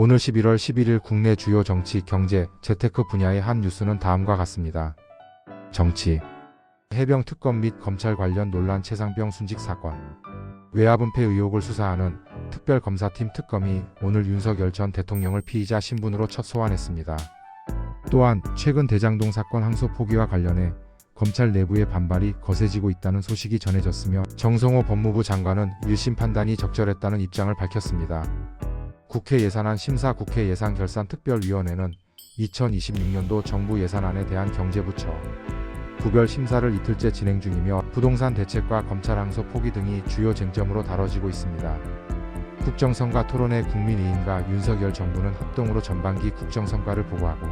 오늘 11월 11일 국내 주요 정치, 경제, 재테크 분야의 한 뉴스는 다음과 같습니다. 정치 해병 특검 및 검찰 관련 논란 최상병 순직 사건 외압은폐 의혹을 수사하는 특별검사팀 특검이 오늘 윤석열 전 대통령을 피의자 신분으로 첫 소환했습니다. 또한 최근 대장동 사건 항소 포기와 관련해 검찰 내부의 반발이 거세지고 있다는 소식이 전해졌으며 정성호 법무부 장관은 1심 판단이 적절했다는 입장을 밝혔습니다. 국회 예산안 심사 국회 예산결산특별위원회는 2026년도 정부 예산안에 대한 경제부처 구별 심사를 이틀째 진행 중이며 부동산 대책과 검찰 항소 포기 등이 주요 쟁점으로 다뤄지고 있습니다. 국정성과 토론회 국민의힘과 윤석열 정부는 합동으로 전반기 국정성과를 보고하고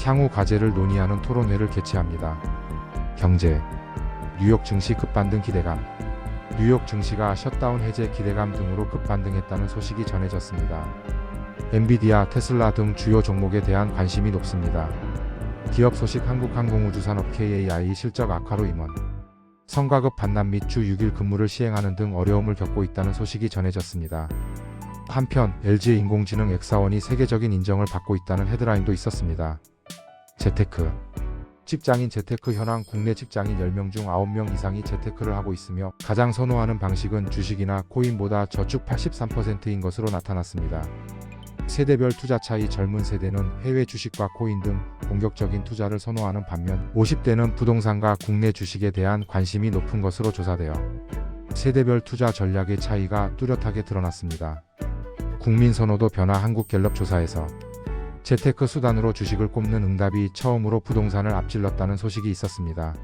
향후 과제를 논의하는 토론회를 개최합니다. 경제 뉴욕 증시 급반 등 기대감 뉴욕 증시가 셧다운 해제 기대감 등으로 급반등했다는 소식이 전해졌습니다. 엔비디아, 테슬라 등 주요 종목에 대한 관심이 높습니다. 기업 소식 한국항공우주산업 KAI 실적 악화로 임원 성과급 반납 및 주 6일 근무를 시행하는 등 어려움을 겪고 있다는 소식이 전해졌습니다. 한편 LG 인공지능 엑사원이 세계적인 인정을 받고 있다는 헤드라인도 있었습니다. 재테크 직장인 재테크 현황 국내 직장인 10명 중 9명 이상이 재테크를 하고 있으며 가장 선호하는 방식은 주식이나 코인보다 저축 83%인 것으로 나타났습니다. 세대별 투자 차이 젊은 세대는 해외 주식과 코인 등 공격적인 투자를 선호하는 반면 50대는 부동산과 국내 주식에 대한 관심이 높은 것으로 조사되어 세대별 투자 전략의 차이가 뚜렷하게 드러났습니다. 국민 선호도 변화 한국갤럽 조사에서 재테크 수단으로 주식을 꼽는 응답이 처음으로 부동산을 앞질렀다는 소식이 있었습니다.